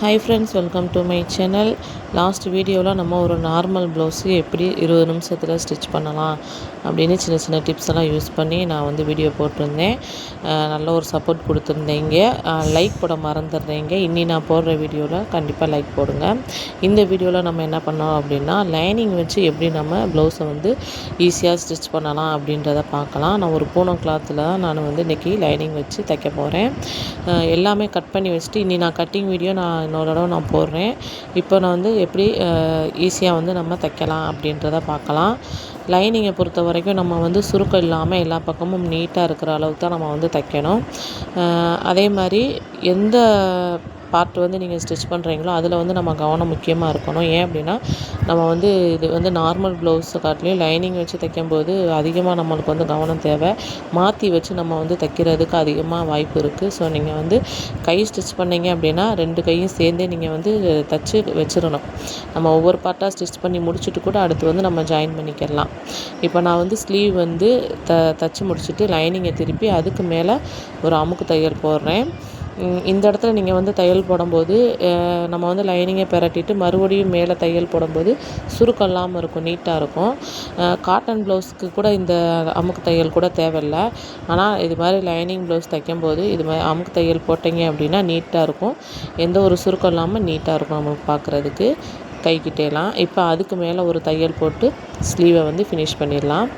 Hi friends welcome to my channel last வீடியோவில் நம்ம ஒரு நார்மல் ப்ளவுஸு எப்படி இருபது நிமிஷத்தில் ஸ்டிச் பண்ணலாம் அப்படின்னு சின்ன சின்ன டிப்ஸ் எல்லாம் யூஸ் பண்ணி நான் வந்து வீடியோ போட்டிருந்தேன். நல்ல ஒரு சப்போர்ட் கொடுத்துருந்தீங்க. லைக் போட மறந்துடுறீங்க. இன்னி நான் போடுற வீடியோவில் கண்டிப்பாக லைக் போடுங்க. இந்த வீடியோவில் நம்ம என்ன பண்ணோம் அப்படின்னா லைனிங் வச்சு எப்படி நம்ம ப்ளவுஸை வந்து ஈஸியாக ஸ்டிச் பண்ணலாம் அப்படின்றத பார்க்கலாம். நான் ஒரு பூனம் கிளாத்தில் தான் நான் வந்து இன்றைக்கி லைனிங் வச்சு தைக்க போகிறேன் எல்லாமே கட் பண்ணி வச்சுட்டு இன்னி நான் கட்டிங் வீடியோ நான் இன்னொரு தடவை நான் போடுறேன். இப்போ நான் வந்து எப்படி ஈஸியாக வந்து நம்ம தைக்கலாம் அப்படின்றத பார்க்கலாம். லைனிங்கை பொறுத்த வரைக்கும் நம்ம வந்து சுருக்கம் இல்லாமல் எல்லா பக்கமும் நீட்டாக இருக்கிற அளவுக்கு தான் நம்ம வந்து தைக்கணும். அதே மாதிரி எந்த பார்ட் வந்து நீங்கள் ஸ்டிச் பண்ணுறீங்களோ அதில் வந்து நம்ம கவனம் முக்கியமாக இருக்கணும். ஏன் அப்படின்னா நம்ம வந்து இது வந்து நார்மல் ப்ளவுஸை காட்டிலையும் லைனிங் வச்சு தைக்கும்போது அதிகமாக நம்மளுக்கு வந்து கவனம் தேவை. மாற்றி வச்சு நம்ம வந்து தைக்கிறதுக்கு அதிகமாக வாய்ப்பு இருக்குது ஸோ நீங்கள் வந்து கை ஸ்டிச் பண்ணிங்க அப்படின்னா ரெண்டு கையும் சேர்ந்தே நீங்கள் வந்து தைச்சு வச்சிடணும் நம்ம ஒவ்வொரு பார்ட்டாக ஸ்டிச் பண்ணி முடிச்சுட்டு கூட அடுத்து வந்து நம்ம ஜாயின் பண்ணிக்கிடலாம். இப்போ நான் வந்து ஸ்லீவ் வந்து த தைச்சி முடிச்சுட்டு லைனிங்கை திருப்பி அதுக்கு மேலே ஒரு அமுக்கு தையல் போடுறேன். இந்த இடத்துல நீங்கள் வந்து தையல் போடும்போது நம்ம வந்து லைனிங்கை பெரட்டிட்டு மறுபடியும் மேலே தையல் போடும்போது சுருக்கம் இல்லாமல் இருக்கும் நீட்டாக இருக்கும். காட்டன் ப்ளவுஸ்க்கு கூட இந்த அமுக்கு தையல் கூட தேவையில்லை. ஆனால் இது மாதிரி லைனிங் ப்ளவுஸ் தைக்கும்போது இது மாதிரி அமுக்கு தையல் போட்டிங்க அப்படின்னா நீட்டாக இருக்கும். எந்த ஒரு சுருக்கம் இல்லாமல் நீட்டாக இருக்கும் நமக்கு பார்க்குறதுக்கு கைக்கிட்டேலாம். இப்போ அதுக்கு மேலே ஒரு தையல் போட்டு ஸ்லீவை வந்து ஃபினிஷ் பண்ணிடலாம்.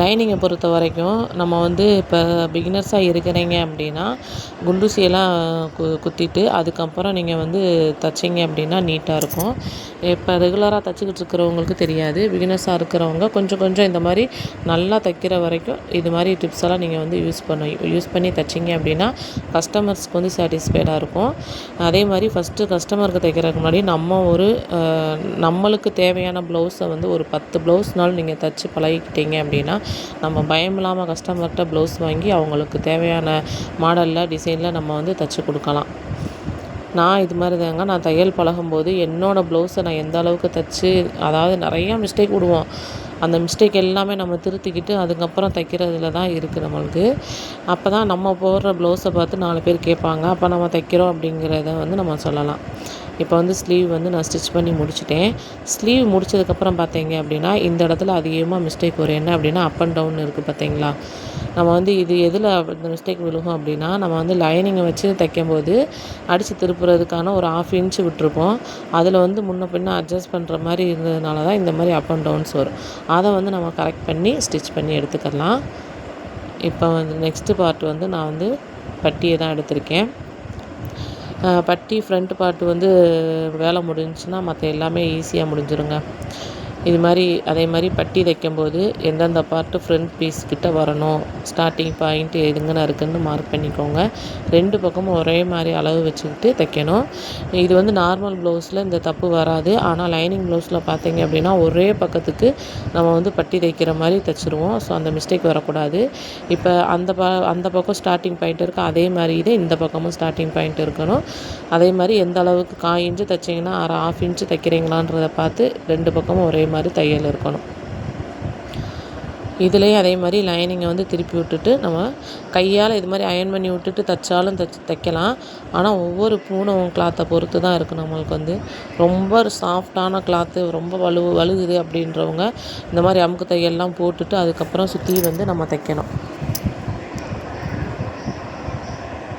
லைனிங்கை பொறுத்த வரைக்கும் நம்ம வந்து இப்போ பிகினர்ஸாக இருக்கிறீங்க அப்படின்னா குண்டூசியெல்லாம் கு குத்திட்டு அதுக்கப்புறம் நீங்கள் வந்து தைச்சிங்க அப்படின்னா நீட்டாக இருக்கும். இப்போ ரெகுலராக தைச்சிக்கிட்டு இருக்கிறவங்களுக்கு தெரியாது. பிகினர்ஸாக இருக்கிறவங்க கொஞ்சம் கொஞ்சம் இந்த மாதிரி நல்லா தைக்கிற வரைக்கும் இது மாதிரி டிப்ஸ் எல்லாம் நீங்கள் வந்து யூஸ் பண்ண யூஸ் பண்ணி தைச்சிங்க அப்படின்னா கஸ்டமர்ஸ்க்கு வந்து சாட்டிஸ்ஃபைடாக இருக்கும். அதே மாதிரி ஃபஸ்ட்டு கஸ்டமருக்கு தைக்கிறதுக்கு முன்னாடி நம்ம ஒரு நம்மளுக்கு தேவையான ப்ளவுஸை வந்து ஒரு பத்து ப்ளவுஸ்னாலும் நீங்கள் தைச்சி பழகிக்கிட்டீங்க அப்படின்னா நம்ம பயம் இல்லாமல் கஸ்டமர்கிட்ட ப்ளவுஸ் வாங்கி அவங்களுக்கு தேவையான மாடலில் டிசைனில் நம்ம வந்து தைச்சி கொடுக்கலாம். நான் இது மாதிரி தாங்க நான் தையல் பழகும்போது என்னோடய ப்ளவுஸை நான் எந்த அளவுக்கு தைச்சி அதாவது நிறையா மிஸ்டேக் விடுவோம். அந்த மிஸ்டேக் எல்லாமே நம்ம திருத்திக்கிட்டு அதுக்கப்புறம் தைக்கிறதுல தான் இருக்குது நம்மளுக்கு. அப்போ தான் நம்ம போடுற ப்ளவுஸை பார்த்து நாலு பேர் கேட்பாங்க அப்போ நம்ம தைக்கிறோம் அப்படிங்கிறத வந்து நம்ம சொல்லலாம். இப்போ வந்து ஸ்லீவ் வந்து நான் ஸ்டிச் பண்ணி முடிச்சிட்டேன். ஸ்லீவ் முடிச்சதுக்கப்புறம் பார்த்தீங்க அப்படின்னா இந்த இடத்துல அதிகமாக மிஸ்டேக் வரும் என்ன அப்படின்னா அப் அண்ட் டவுன் இருக்குது பார்த்தீங்களா? நம்ம வந்து இது எதில் இந்த மிஸ்டேக் விழுகும் அப்படின்னா நம்ம வந்து லைனிங்கை வச்சு தைக்கும்போது அடித்து திருப்புறதுக்கான ஒரு ஆஃப் இன்ச் விட்டுருப்போம். அதில் வந்து முன்ன பின்ன அட்ஜஸ்ட் பண்ணுற மாதிரி இருந்ததுனால தான் இந்த மாதிரி அப் அண்ட் டவுன்ஸ் வரும். அதை வந்து நம்ம கரெக்ட் பண்ணி ஸ்டிச் பண்ணி எடுத்துக்கலாம். இப்போ வந்து நெக்ஸ்ட்டு பார்ட் வந்து நான் வந்து பட்டியை தான் எடுத்திருக்கேன். பட்டி ஃப்ரண்ட் பார்ட் வந்து வேலை முடிஞ்சுன்னா மற்ற எல்லாமே ஈஸியாக முடிஞ்சிருங்க. இது மாதிரி அதே மாதிரி பட்டி தைக்கும்போது எந்தெந்த பார்ட்டு ஃப்ரண்ட் பீஸ் கிட்ட வரணும் ஸ்டார்டிங் பாயிண்ட் எதுங்கன்னு இருக்குதுன்னு மார்க் பண்ணிக்கோங்க. ரெண்டு பக்கமும் ஒரே மாதிரி அளவு வச்சுக்கிட்டு தைக்கணும். இது வந்து நார்மல் ப்ளவுஸில் இந்த தப்பு வராது. ஆனால் லைனிங் ப்ளவுஸில் பார்த்தீங்க அப்படின்னா ஒரே பக்கத்துக்கு நம்ம வந்து பட்டி தைக்கிற மாதிரி தைச்சிருவோம். ஸோ அந்த மிஸ்டேக் வரக்கூடாது. இப்போ அந்த ப அந்த பக்கம் ஸ்டார்டிங் பாயிண்ட் இருக்குது அதே மாதிரி இது இந்த பக்கமும் ஸ்டார்டிங் பாயிண்ட் இருக்கணும். அதே மாதிரி எந்த அளவுக்கு காய் இன்ச்சு தைச்சிங்கன்னா அரை ஆஃப் இன்ச்சு தைக்கிறீங்களான்றதை பார்த்து ரெண்டு பக்கமும் ஒரே மாதிரி தையல் இருக்கணும். இதுலேயும் அதே மாதிரி லைனிங்கை வந்து திருப்பி விட்டுட்டு நம்ம கையால் இது மாதிரி அயன் பண்ணி விட்டுட்டு தைச்சாலும் தைச்சு தைக்கலாம். ஆனால் ஒவ்வொரு பூனம் கிளாத்தை பொறுத்து தான் இருக்குது நம்மளுக்கு வந்து. ரொம்ப சாஃப்டான கிளாத்து ரொம்ப வலு வலுகுது அப்படின்றவங்க இந்த மாதிரி அமுக்கு தையல்லாம் போட்டுட்டு அதுக்கப்புறம் சுற்றி வந்து நம்ம தைக்கணும்.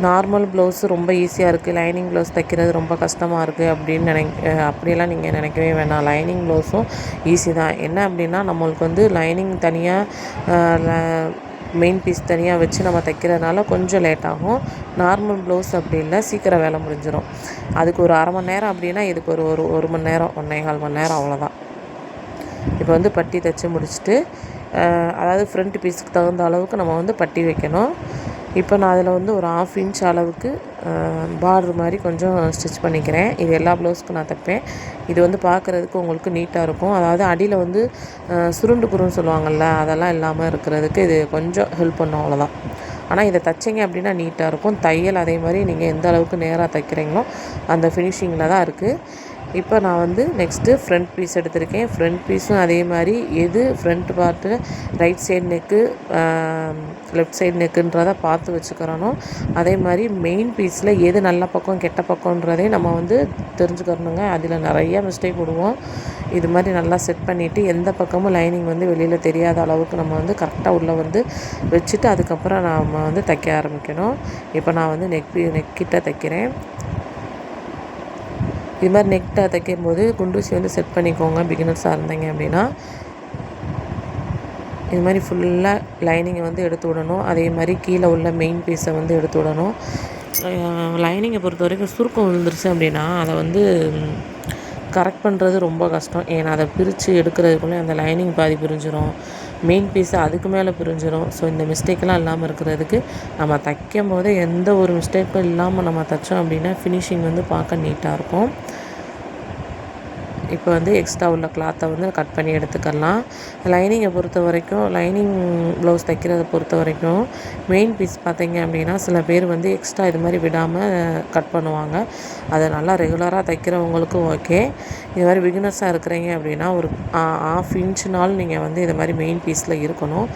நார்மல் ப்ளவுஸு ரொம்ப ஈஸியாக இருக்குது லைனிங் ப்ளவுஸ் தைக்கிறது ரொம்ப கஷ்டமாக இருக்குது அப்படின்னு நினை அப்படியெல்லாம் நீங்கள் நினைக்கவே வேணாம் லைனிங் ப்ளவுஸும் ஈஸி தான். என்ன அப்படின்னா நம்மளுக்கு வந்து லைனிங் தனியாக மெயின் பீஸ் தனியாக வச்சு நம்ம தைக்கிறதுனால கொஞ்சம் லேட் ஆகும். நார்மல் ப்ளவுஸ் அப்படி இல்லை சீக்கிரம் வேலை முடிஞ்சிடும் அதுக்கு ஒரு அரை மணி நேரம் அப்படின்னா இதுக்கு ஒரு ஒரு ஒரு மணி நேரம் ஒன்றே கால் மணி நேரம் அவ்வளோதான் இப்போ வந்து பட்டி தைச்சி முடிச்சுட்டு அதாவது ஃப்ரண்ட் பீஸுக்கு தகுந்த அளவுக்கு நம்ம வந்து பட்டி வைக்கணும். இப்போ நான் அதில் வந்து ஒரு ஆஃப் இன்ச் அளவுக்கு பார்டர் மாதிரி கொஞ்சம் ஸ்டிச் பண்ணிக்கிறேன். இது எல்லா ப்ளவுஸ்க்கும் நான் தைப்பேன். இது வந்து பார்க்குறதுக்கு உங்களுக்கு நீட்டாக இருக்கும். அதாவது அடியில் வந்து சுருண்டு குருன்னு சொல்லுவாங்கள்ல அதெல்லாம் இல்லாமல் இருக்கிறதுக்கு இது கொஞ்சம் ஹெல்ப் பண்ணும் அவ்வளோதான் ஆனால் இதை தைச்சிங்க அப்படின்னா நீட்டாக இருக்கும். தையல் அதே மாதிரி நீங்கள் எந்த அளவுக்கு நேராக தைக்கிறீங்களோ அந்த ஃபினிஷிங்கில் தான் இருக்குது இப்போ நான் வந்து நெக்ஸ்ட்டு ஃப்ரண்ட் பீஸ் எடுத்திருக்கேன். ஃப்ரண்ட் பீஸும் அதே மாதிரி எது front part right side neck left side நெக்குன்றதை பார்த்து வச்சுக்கிறோனோ அதே மாதிரி மெயின் பீஸில் எது நல்ல பக்கம் கெட்ட பக்கன்றதையும் நம்ம வந்து தெரிஞ்சுக்கிறணுங்க அதில் நிறைய மிஸ்டேக் விடுவோம் இது மாதிரி நல்லா செட் பண்ணிவிட்டு எந்த பக்கமும் லைனிங் வந்து வெளியில் தெரியாத அளவுக்கு நம்ம வந்து கரெக்டாக உள்ளே வந்து வச்சுட்டு அதுக்கப்புறம் நாம் வந்து தைக்க ஆரம்பிக்கணும். இப்போ நான் வந்து நெக் நெக் கிட்ட தைக்கிறேன். இது மாதிரி நெக்டாக தைக்கும் போது குண்டூசி வந்து செட் பண்ணிக்கோங்க பிகினர்ஸாக இருந்தீங்க அப்படின்னா. இது மாதிரி ஃபுல்லாக லைனிங்கை வந்து எடுத்து விடணும். அதே மாதிரி கீழே உள்ள மெயின் பீஸை வந்து எடுத்து விடணும். லைனிங்கை பொறுத்த வரைக்கும் சுருக்கம் விழுந்துருச்சு அப்படின்னா அதை வந்து கரெக்ட் பண்ணுறது ரொம்ப கஷ்டம். ஏன்னா அதை பிரித்து எடுக்கிறதுக்குள்ளே அந்த லைனிங் பாதி பிரிஞ்சிடும் மெயின் பீஸு அதுக்கு மேலே பிரிஞ்சிடும் ஸோ இந்த மிஸ்டேக்கெலாம் இல்லாமல் இருக்கிறதுக்கு நம்ம தைக்கும் போது எந்த ஒரு மிஸ்டேக்கும் இல்லாமல் நம்ம தைச்சோம் அப்படின்னா ஃபினிஷிங் வந்து பார்க்க நீட்டாக இருக்கும். இப்போ வந்து எக்ஸ்ட்ரா உள்ள கிளாத்தை வந்து கட் பண்ணி எடுத்துக்கலாம். லைனிங்கை பொறுத்த வரைக்கும் லைனிங் ப்ளவுஸ் தைக்கிறத பொறுத்த வரைக்கும் மெயின் பீஸ் பார்த்தீங்க அப்படின்னா சில பேர் வந்து எக்ஸ்ட்ரா இது மாதிரி விடாமல் கட் பண்ணுவாங்க. அதை நல்லா ரெகுலராக தைக்கிறவங்களுக்கும் ஓகே இது மாதிரி பிகினர்ஸாக இருக்கிறீங்க அப்படின்னா ஒரு ஆஃப் இன்ச்சுனாலும் நீங்கள் வந்து இது மாதிரி மெயின் பீஸில் இருக்கணும்.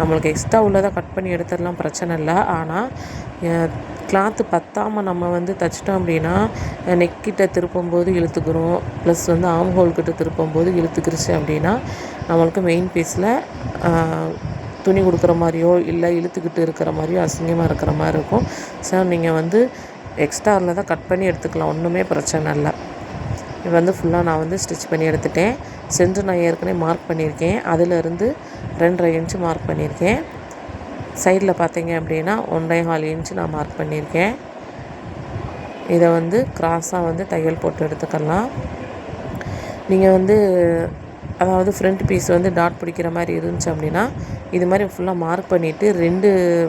நம்மளுக்கு எக்ஸ்ட்ரா உள்ளதை கட் பண்ணி எடுத்துடலாம் பிரச்சனை இல்லை. ஆனால் கிளாத்து பத்தாமல் நம்ம வந்து தைச்சிட்டோம் அப்படின்னா நெக்கிட்ட திருப்பும்போது இழுத்துக்கிறோம். ப்ளஸ் வந்து ஆம் ஹோல் கிட்ட திருப்பும்போது இழுத்துக்கிருச்சு அப்படின்னா நம்மளுக்கு மெயின் பீஸில் துணி கொடுக்குற மாதிரியோ இல்லை இழுத்துக்கிட்டு இருக்கிற மாதிரியோ அசிங்கமாக இருக்கிற மாதிரி இருக்கும். ஸோ நீங்கள் வந்து எக்ஸ்ட்ரா தான் கட் பண்ணி எடுத்துக்கலாம். ஒன்றுமே பிரச்சனை இல்லை. இது வந்து ஃபுல்லாக நான் வந்து ஸ்டிச் பண்ணி எடுத்துட்டேன். சென்று நான் ஏற்கனவே மார்க் பண்ணியிருக்கேன். அதிலிருந்து ரெண்டரை இன்ச்சு மார்க் பண்ணியிருக்கேன். சைடில் பார்த்தீங்க அப்படின்னா ஒன்றே ஹால் இன்ச்சு நான் மார்க் பண்ணியிருக்கேன். இதை வந்து க்ராஸாக வந்து தையல் போட்டு எடுத்துக்கலாம். நீங்கள் வந்து அதாவது ஃப்ரண்ட் பீஸ் வந்து டாட் பிடிக்கிற மாதிரி இருந்துச்சு அப்படின்னா இது மாதிரி ஃபுல்லாக மார்க் பண்ணிவிட்டு ரெண்டு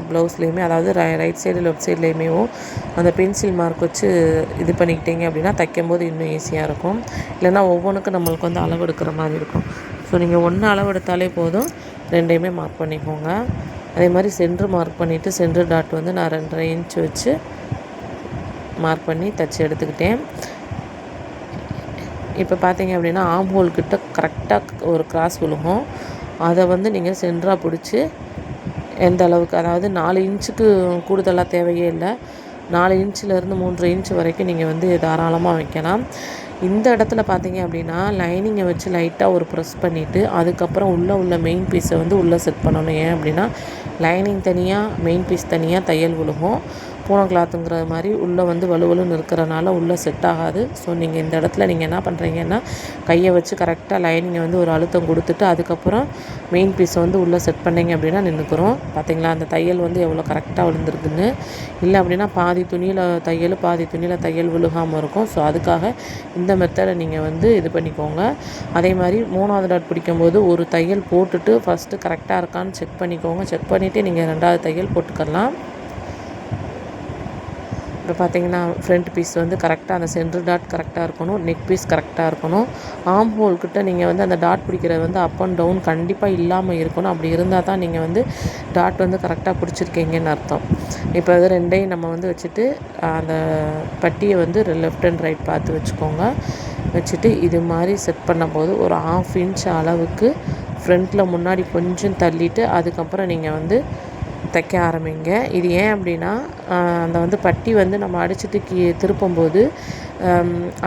ப்ளவுஸ்லேயுமே அதாவது ரைட் சைடு லெஃப்ட் சைட்லேயுமே அந்த பென்சில் மார்க் வச்சு இது பண்ணிக்கிட்டீங்க அப்படின்னா தைக்கும் போது இன்னும் ஈஸியாக இருக்கும். இல்லைன்னா ஒவ்வொன்றுக்கும் நம்மளுக்கு வந்து அளவு எடுக்கிற மாதிரி இருக்கும். ஸோ நீங்கள் ஒன்று அளவு எடுத்தாலே போதும். ரெண்டையுமே மார்க் பண்ணிக்கோங்க. அதே மாதிரி சென்ட்ரு மார்க் பண்ணிவிட்டு சென்ட்ரு டாட் வந்து நான் ரெண்டரை இன்ச் வச்சு மார்க் பண்ணி தச்சு எடுத்துக்கிட்டேன். இப்போ பார்த்தீங்க அப்படின்னா ஆம் ஹோல் கிட்ட கரெக்டாக ஒரு கிராஸ் விழுகும். அதை வந்து நீங்கள் சென்டராக பிடிச்சி எந்த அளவுக்கு அதாவது நாலு இன்ச்சுக்கு கூடுதலாக தேவையே இல்லை. நாலு இன்ச்சிலேருந்து மூன்று இன்ச் வரைக்கும் நீங்கள் வந்து தாராளமாக வைக்கலாம். இந்த இடத்துல பார்த்தீங்க அப்படின்னா லைனிங்கை வச்சு லைட்டாக ஒரு ப்ரெஸ் பண்ணிவிட்டு அதுக்கப்புறம் உள்ளே உள்ள மெயின் பீஸை வந்து உள்ளே செட் பண்ணணும். ஏன் அப்படின்னா லைனிங் தனியாக மெயின் பீஸ் தனியாக தையல் விழுகும் பூனம் கிளாத்துங்கிற மாதிரி உள்ளே வந்து வலுவலுன்னு இருக்கிறனால உள்ளே செட் ஆகாது. ஸோ நீங்கள் இந்த இடத்துல நீங்கள் என்ன பண்ணுறீங்கன்னா கையை வச்சு கரெக்டாக லைனிங்கை வந்து ஒரு அழுத்தம் கொடுத்துட்டு அதுக்கப்புறம் மெயின் பீஸை வந்து உள்ளே செட் பண்ணிங்க அப்படின்னா நின்றுக்கிறோம் பார்த்தீங்களா அந்த தையல் வந்து எவ்வளோ கரெக்டாக விழுந்துருக்குன்னு. இல்லை அப்படின்னா பாதி துணியில் தையல் பாதி துணியில் தையல் விழுகாமல் இருக்கும். ஸோ அதுக்காக இந்த மெத்தடை நீங்கள் வந்து இது பண்ணிக்கோங்க. அதே மாதிரி மூணாவது டாட் பிடிக்கும்போது ஒரு தையல் போட்டுட்டு ஃபஸ்ட்டு கரெக்டாக இருக்கான்னு செக் பண்ணிக்கோங்க. செக் பண்ணிவிட்டு நீங்கள் ரெண்டாவது தையல் போட்டுக்கலாம். இப்போ பார்த்தீங்கன்னா ஃப்ரண்ட் பீஸ் வந்து கரெக்டாக அந்த சென்டர் டாட் கரெக்டாக இருக்கணும். நெக் பீஸ் கரெக்டாக இருக்கணும். ஆம் ஹோல் கிட்ட நீங்கள் வந்து அந்த டாட் பிடிக்கிறது வந்து அப் அண்ட் டவுன் கண்டிப்பாக இல்லாமல் இருக்கணும். அப்படி இருந்தால் தான் நீங்கள் வந்து டாட் வந்து கரெக்டாக பிடிச்சிருக்கீங்கன்னு அர்த்தம். இப்போ அது ரெண்டையும் நம்ம வந்து வச்சுட்டு அந்த பட்டியை வந்து லெஃப்ட் அண்ட் ரைட் பார்த்து வச்சுக்கோங்க. வச்சுட்டு இது மாதிரி செட் பண்ணும்போது ஒரு ஆஃப் இன்ச் அளவுக்கு ஃப்ரண்ட்டில் முன்னாடி கொஞ்சம் தள்ளிவிட்டு அதுக்கப்புறம் நீங்கள் வந்து தைக்க ஆரம்பிங்க. இது ஏன் அப்படின்னா அந்த வந்து பட்டி வந்து நம்ம அடிச்சுட்டு கீ திருப்பும்போது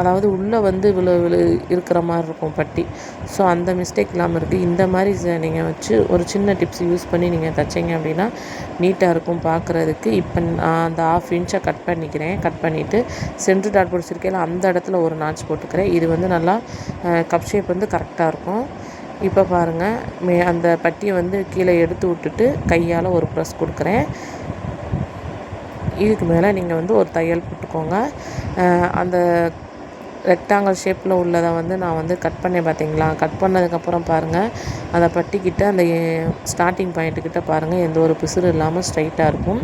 அதாவது உள்ளே வந்து விழு விழு இருக்கிற மாதிரி இருக்கும் பட்டி. ஸோ அந்த மிஸ்டேக் இல்லாமல் இருக்குது இந்த மாதிரி நீங்கள் வச்சு ஒரு சின்ன டிப்ஸ் யூஸ் பண்ணி நீங்கள் தைச்சிங்க அப்படின்னா நீட்டாக இருக்கும் பார்க்குறதுக்கு இப்போ நான் அந்த ஆஃப் இன்ச்சை கட் பண்ணிக்கிறேன். கட் பண்ணிவிட்டு சென்ட்ரு டாட் பிடிச்சிருக்கையில் அந்த இடத்துல ஒரு நாச் போட்டுக்கிறேன். இது வந்து நல்லா கப் ஷேப் வந்து கரெக்டாக இருக்கும். இப்போ பாருங்கள் மே அந்த பட்டியை வந்து கீழே எடுத்து விட்டுட்டு கையால் ஒரு ப்ரெஸ் கொடுக்குறேன். இதுக்கு மேலே நீங்கள் வந்து ஒரு தையல் போட்டுக்கோங்க. அந்த ரெக்டாங்கிள் ஷேப்பில் உள்ளதை வந்து நான் வந்து கட் பண்ணேன் பார்த்தீங்களா கட் பண்ணதுக்கப்புறம் பாருங்கள் அதை பட்டிக்கிட்ட அந்த ஸ்டார்டிங் பாயிண்ட்டுக்கிட்ட பாருங்கள் எந்த ஒரு பிசுறு இல்லாமல் ஸ்ட்ரைட்டாக இருக்கும்.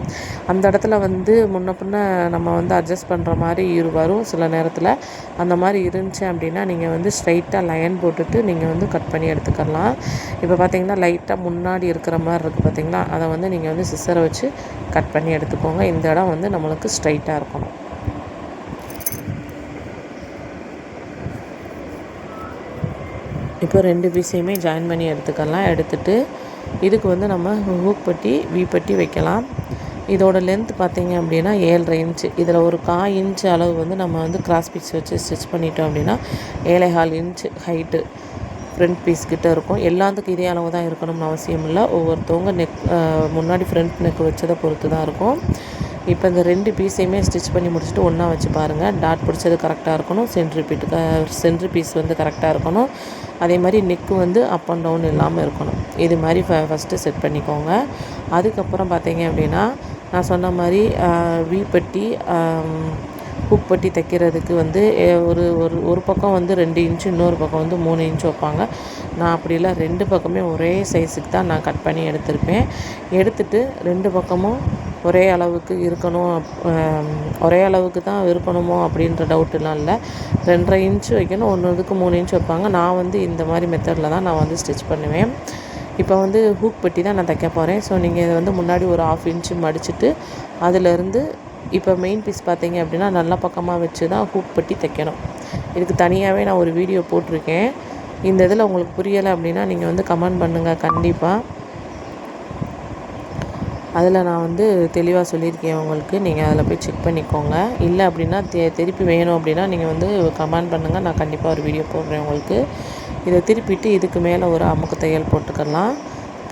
அந்த இடத்துல வந்து முன்ன பின்ன நம்ம வந்து அட்ஜஸ்ட் பண்ணுற மாதிரி இரு வரும். சில நேரத்தில் அந்த மாதிரி இருந்துச்சு அப்படின்னா நீங்கள் வந்து ஸ்ட்ரைட்டாக லைன் போட்டுட்டு நீங்கள் வந்து கட் பண்ணி எடுத்துக்கலாம். இப்போ பார்த்தீங்கன்னா லைட்டாக முன்னாடி இருக்கிற மாதிரி இருக்குது பார்த்தீங்களா அதை வந்து நீங்கள் வந்து சிசரை வச்சு கட் பண்ணி எடுத்துக்கோங்க. இந்த இடம் வந்து நம்மளுக்கு ஸ்ட்ரைட்டாக இருக்கணும். இப்போ ரெண்டு பீஸையுமே ஜாயின் பண்ணி எடுத்துக்கலாம். எடுத்துட்டு இதுக்கு வந்து நம்ம ஹூக் பட்டி வி பட்டி வைக்கலாம். இதோட லென்த் பார்த்திங்க அப்படின்னா ஏழரை இன்ச்சு இதில் ஒரு கா இன்ச் அளவு வந்து நம்ம வந்து கிராஸ் பீஸ் வச்சு ஸ்டிச் பண்ணிட்டோம் அப்படின்னா ஏழை half inch height front piece கிட்ட இருக்கும். எல்லாத்துக்கும் இதே அளவு தான் இருக்கணும்னு அவசியம் இல்லை. ஒவ்வொருத்தவங்க நெக் முன்னாடி ஃப்ரண்ட் நெக் வச்சதை பொறுத்து தான் இருக்கும். இப்போ இந்த ரெண்டு பீஸையுமே ஸ்டிச் பண்ணி முடிச்சுட்டு ஒன்றா வச்சு பாருங்கள் டாட் பிடிச்சது கரெக்டாக இருக்கணும். சென்ட்ரி பீட் சென்ட்ரி பீஸ் வந்து கரெக்டாக இருக்கணும். அதே மாதிரி நெக்கு வந்து அப் அண்ட் டவுன் இல்லாமல் இருக்கணும். இது மாதிரி ஃப ஃபஸ்ட்டு செட் பண்ணிக்கோங்க. அதுக்கப்புறம் பார்த்தீங்க அப்படின்னா நான் சொன்ன மாதிரி வீப்பட்டி ஹூப் ஹூக் பட்டி தைக்கிறதுக்கு வந்து ஒரு ஒரு ஒரு பக்கம் வந்து ரெண்டு இன்ச்சு இன்னொரு பக்கம் வந்து மூணு இன்ச்சு வைப்பாங்க. நான் அப்படிலாம் ரெண்டு பக்கமே ஒரே சைஸுக்கு தான் நான் கட் பண்ணி எடுத்திருப்பேன். எடுத்துட்டு ரெண்டு பக்கமும் ஒரே அளவுக்கு இருக்கணும் ஒரே அளவுக்கு தான் இருக்கணுமோ அப்படின்ற டவுட்டுலாம் இல்லை. ரெண்டரை இன்ச்சு வைக்கணும் ஒன்று இதுக்கு மூணு இன்ச் வைப்பாங்க. நான் வந்து இந்த மாதிரி மெத்தடில் தான் நான் வந்து ஸ்டிச் பண்ணுவேன். இப்போ வந்து ஹூக் பெட்டி தான் நான் தைக்க போகிறேன் ஸோ நீங்கள் இதை வந்து முன்னாடி ஒரு ஆஃப் இன்ச்சு மடிச்சுட்டு அதிலேருந்து இப்போ மெயின் பீஸ் பார்த்தீங்க அப்படின்னா நல்ல பக்கமாக வச்சு தான் ஹூக் பட்டி தைக்கணும். இதுக்கு தனியாகவே நான் ஒரு வீடியோ போட்டிருக்கேன். இந்த இதில் உங்களுக்கு புரியலை அப்படின்னா நீங்கள் வந்து கமெண்ட் பண்ணுங்கள் கண்டிப்பாக அதில் நான் வந்து தெளிவாக சொல்லியிருக்கேன் உங்களுக்கு. நீங்கள் அதில் போய் செக் பண்ணிக்கோங்க. இல்லை அப்படின்னா தெ திருப்பி வேணும் அப்படின்னா நீங்கள் வந்து கமெண்ட் பண்ணுங்கள் நான் கண்டிப்பாக ஒரு வீடியோ போடுறேன் உங்களுக்கு. இதை திருப்பிட்டு இதுக்கு மேலே ஒரு அமுக்கு தையல் போட்டுக்கலாம்.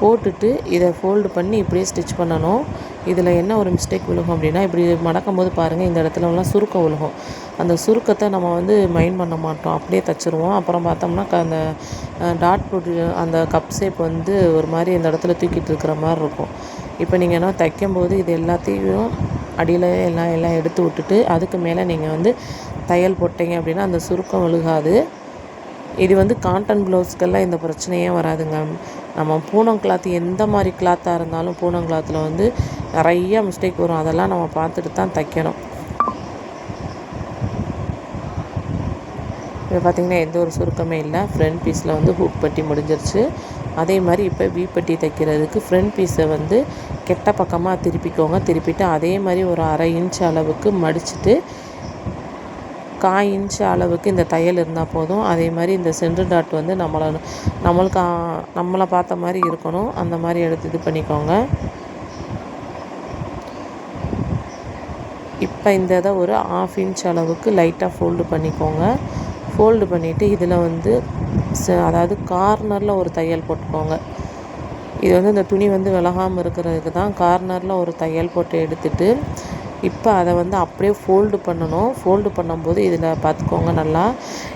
போட்டுட்டு இதை ஃபோல்டு பண்ணி இப்படியே ஸ்டிச் பண்ணணும். இதில் என்ன ஒரு மிஸ்டேக் விழுகும் அப்படின்னா இப்படி மடக்கும் போது பாருங்கள் இந்த இடத்துலலாம் சுருக்கம் விழுகும். அந்த சுருக்கத்தை நம்ம வந்து மைண்ட் பண்ண மாட்டோம். அப்படியே தச்சுருவோம். அப்புறம் பார்த்தோம்னா அந்த டாட் போட்டு அந்த கப் ஷேப் வந்து ஒரு மாதிரி இந்த இடத்துல தூக்கிட்டு இருக்கிற மாதிரி இருக்கும். இப்போ நீங்கள் என்ன தைக்கும்போது இது எல்லாத்தையும் அடியில் எல்லாம் எல்லாம் எடுத்து விட்டுட்டு அதுக்கு மேலே நீங்கள் வந்து தையல் போட்டீங்க அப்படின்னா அந்த சுருக்கம் விழுகாது. இது வந்து காட்டன் ப்ளவுஸ்க்கெல்லாம் இந்த பிரச்சனையே வராதுங்க. நம்ம பூனம் கிளாத் எந்த மாதிரி கிளாத்தாக இருந்தாலும் பூனம் கிளாத்தில் வந்து நிறைய மிஸ்டேக் வரும். அதெல்லாம் நம்ம பார்த்துட்டு தான் தைக்கணும். இப்போ பார்த்தீங்கன்னா எந்த ஒரு சுருக்கமே இல்லை. ஃப்ரண்ட் பீஸில் வந்து ஹூக் பட்டி முடிஞ்சிருச்சு. அதே மாதிரி இப்போ வி பட்டி தைக்கிறதுக்கு ஃப்ரண்ட் பீஸை வந்து கெட்ட பக்கமாக திருப்பிக்கோங்க. திருப்பிட்டு அதே மாதிரி ஒரு அரை இன்ச் அளவுக்கு மடிச்சுட்டு கால் இன்ச் அளவுக்கு இந்த தையல் இருந்தால் போதும். அதே மாதிரி இந்த சென்டர் டாட் வந்து நம்மளை நம்மளுக்கு நம்மளை பார்த்த மாதிரி இருக்கணும். அந்த மாதிரி எடுத்து இது பண்ணிக்கோங்க. இப்போ இந்த இதை ஒரு ஆஃப் இன்ச் அளவுக்கு லைட்டாக ஃபோல்டு பண்ணிக்கோங்க. ஃபோல்டு பண்ணிவிட்டு இதில் வந்து ச- அதாவது கார்னரில் ஒரு தையல் போட்டுக்கோங்க. இது வந்து இந்த துணி வந்து விலகாமல் இருக்கிறதுக்கு தான் கார்னரில் ஒரு தையல் போட்டு எடுத்துட்டு இப்போ அதை வந்து அப்படியே ஃபோல்டு பண்ணணும். ஃபோல்டு பண்ணும்போது இதில் பார்த்துக்கோங்க நல்லா.